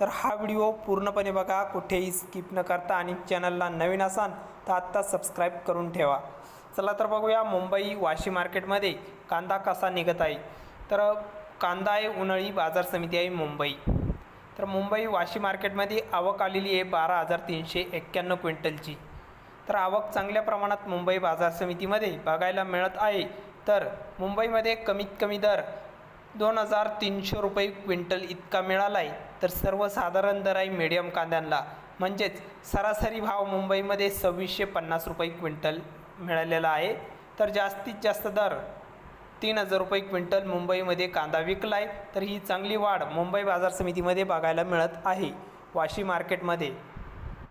तर हा व्हिडिओ पूर्णपणे बघा कुठेही स्किप न करता आणि चॅनलला नवीन असाल तर आत्ता सबस्क्राईब करून ठेवा. चला तर बघूया मुंबई वाशी मार्केटमध्ये कांदा कसा निघत आहे. तर कांदा आहे उन्हाळी बाजार समिती आहे मुंबई. तर मुंबई वाशी मार्केटमध्ये आवक आलेली आहे बारा हजार तीनशे एक्क्याण्णव क्विंटलची. तर आवक चांगल्या प्रमाणात मुंबई बाजार समितीमध्ये बघायला मिळत आहे. तर मुंबईमध्ये कमीत कमी दर दोन हजार तीनशे रुपये क्विंटल इतका मिळाला आहे तर सर्वसाधारण दर आहे मिडियम कांद्यांना. म्हणजेच सरासरी भाव मुंबईमध्ये सव्वीसशे पन्नास रुपये क्विंटल मिळालेला आहे. तर जास्तीत जास्त दर तीन हजार रुपये क्विंटल मुंबईमध्ये कांदा विकला आहे तर ही चांगली वाढ मुंबई बाजार समितीमध्ये बघायला मिळत आहे. वाशी मार्केटमध्ये